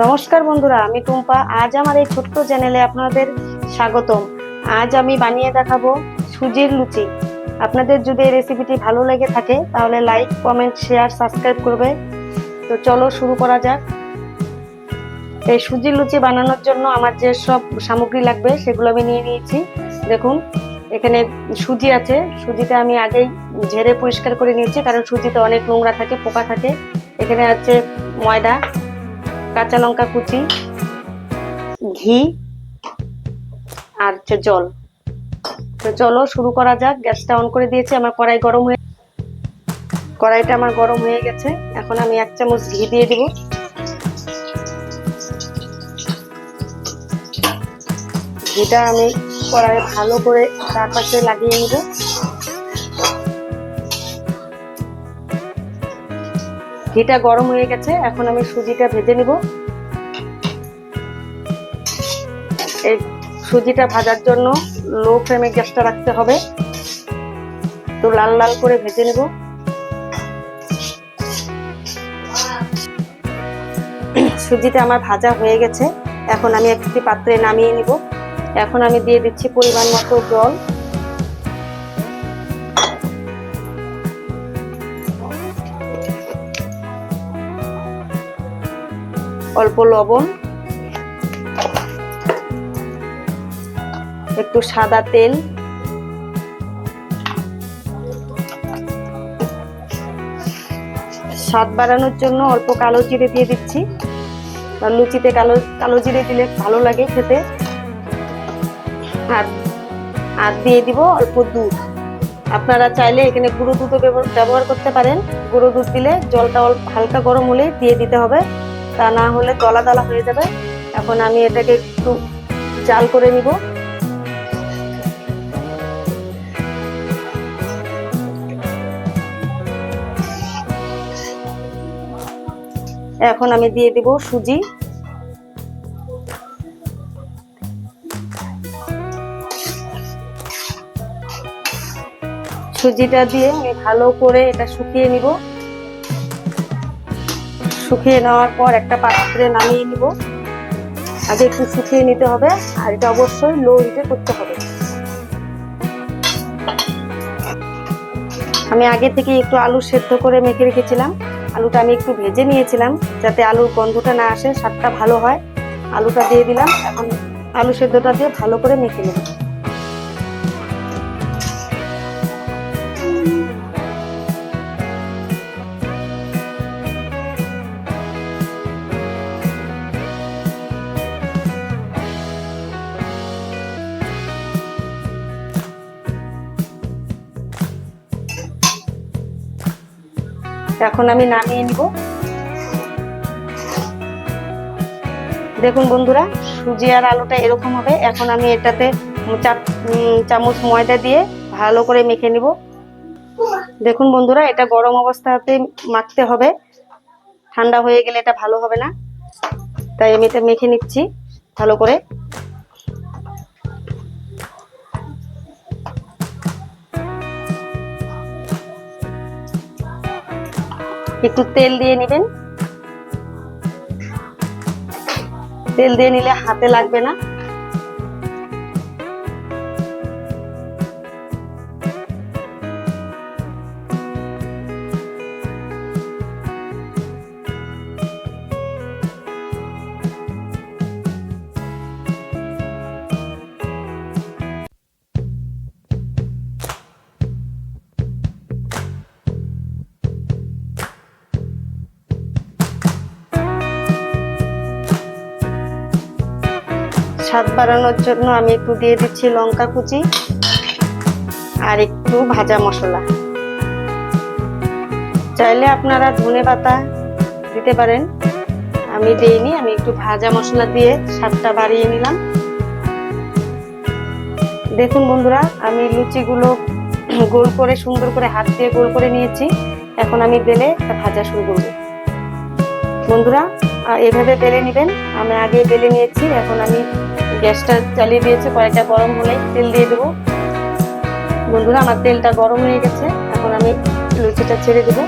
নমস্কার বন্ধুরা, আমি টুম্পা। আজ আমার এই ছোট্ট চ্যানেলে আপনাদের স্বাগতম। আজ আমি বানিয়ে দেখাবো সুজির লুচি। আপনাদের যদি এই রেসিপিটি ভালো লেগে থাকে, তাহলে লাইক কমেন্ট শেয়ার সাবস্ক্রাইব করবে। তো চলো শুরু করা যাক। এই সুজির লুচি বানানোর জন্য আমার যে সব সামগ্রী লাগবে, সেগুলো আমি নিয়ে নিয়েছি। দেখুন, এখানে সুজি আছে। সুজিতে আমি আগেই ঝেড়ে পরিষ্কার করে নিয়েছি, কারণ সুজিতে অনেক নোংরা থাকে, পোকা থাকে। এখানে আছে ময়দা কাঁচা লঙ্কা কুচি, ঘি আর হচ্ছে জল। তো চলো শুরু করা যাক। গ্যাসটা অন করে দিয়েছি, আমার কড়াই গরম হয়ে কড়াইটা আমার গরম হয়ে গেছে। এখন আমি এক চামচ ঘি দিয়ে দিব। ঘিটা আমি কড়াই ভালো করে চারপাশে লাগিয়ে নিব। ঘিটা গরম হয়ে গেছে, এখন আমি সুজিটা ভেজে নিব। এই সুজিটা ভাজার জন্য লো ফ্লেমে গ্যাসটা রাখতে হবে। তো লাল লাল করে ভেজে নেব। সুজিটা আমার ভাজা হয়ে গেছে। এখন আমি একটি পাত্রে নামিয়ে নিব। এখন আমি দিয়ে দিচ্ছি পরিমাণ মতো জল। অল্প লবণ, একটু সাদা তেল, স্বাদ বাড়ানোর জন্য অল্প কালো জিরে দিয়ে দিচ্ছি। আর লুচিতে কালো কালো জিরে দিলে ভালো লাগে খেতে। আর আর দিয়ে দিব অল্প দুধ। আপনারা চাইলে এখানে গুঁড়ো দুধও ব্যবহার করতে পারেন। গুঁড়ো দুধ দিলে জলটা অল্প হালকা গরম হলে দিয়ে দিতে হবে। তা না হলে দলা দলা হয়ে যাবে। এখন আমি এটাকে একটু জাল করে নিব। এখন আমি দিয়ে দিব সুজি। সুজিটা দিয়ে আমি ভালো করে এটা শুকিয়ে নিব। শুকিয়ে নেওয়ার পর একটা পাত্রে নামিয়ে নিব। আগে একটু শুকিয়ে নিতে হবে, আর এটা অবশ্যই লো হিটে করতে হবে। আমি আগে থেকে একটু আলু সেদ্ধ করে মেখে রেখেছিলাম। আলুটা আমি একটু ভেজে নিয়েছিলাম যাতে আলুর গন্ধটা না আসে, স্বাদটা ভালো হয়। আলুটা দিয়ে দিলাম, এখন আলু সেদ্ধটা দিয়ে ভালো করে মেখে নেব। এখন আমি নামিয়ে নিব। দেখুন বন্ধুরা, সুজি আর আলুটা এরকম হবে। এখন আমি এটাতে চামচ ময়দা দিয়ে ভালো করে মেখে নিব। দেখুন বন্ধুরা, এটা গরম অবস্থাতে মাখতে হবে। ঠান্ডা হয়ে গেলে এটা ভালো হবে না। তাই আমি এটা মেখে নিচ্ছি ভালো করে। একটু তেল দিয়ে নেবেন। তেল দিয়ে নিলে হাতে লাগবে না। স্বাদ বাড়ানোর জন্য আমি একটু দিয়ে দিচ্ছি লঙ্কা কুচি আর একটু ভাজা মশলা। চাইলে আপনারা ধনে পাতা দিতে পারেন। আমি দিইনি, আমি একটু ভাজা মশলা দিয়ে স্বাদটা বাড়িয়ে নিলাম। দেখুন বন্ধুরা, আমি লুচিগুলো গোল করে, সুন্দর করে হাত দিয়ে গোল করে নিয়েছি। এখন আমি বেলে ভাজা শুরু করব। বন্ধুরা এভাবে বেলে নেবেন। আমি আগে বেলে নিয়েছি, এখন আমি গ্যাসটা চালিয়ে দিয়েছে, কড়াইটা গরম হলে তেল দিয়ে দেবো। বন্ধুরা, আমার তেলটা গরম হয়ে গেছে, এখন আমি লুচিটা ছেড়ে দেবো।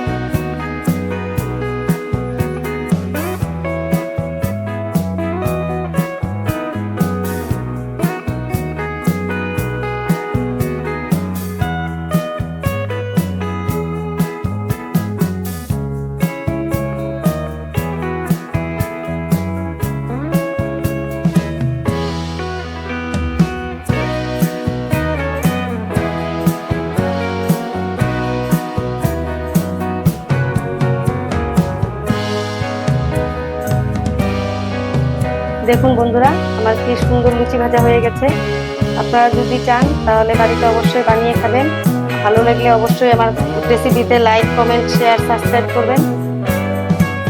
দেখুন বন্ধুরা, আমার কি সুন্দর লুচি ভাজা হয়ে গেছে। আপনারা যদি চান, তাহলে বাড়িতে অবশ্যই বানিয়ে খাবেন। ভালো লাগলে অবশ্যই আমার রেসিপিতে লাইক কমেন্ট শেয়ার সাবস্ক্রাইব করবেন।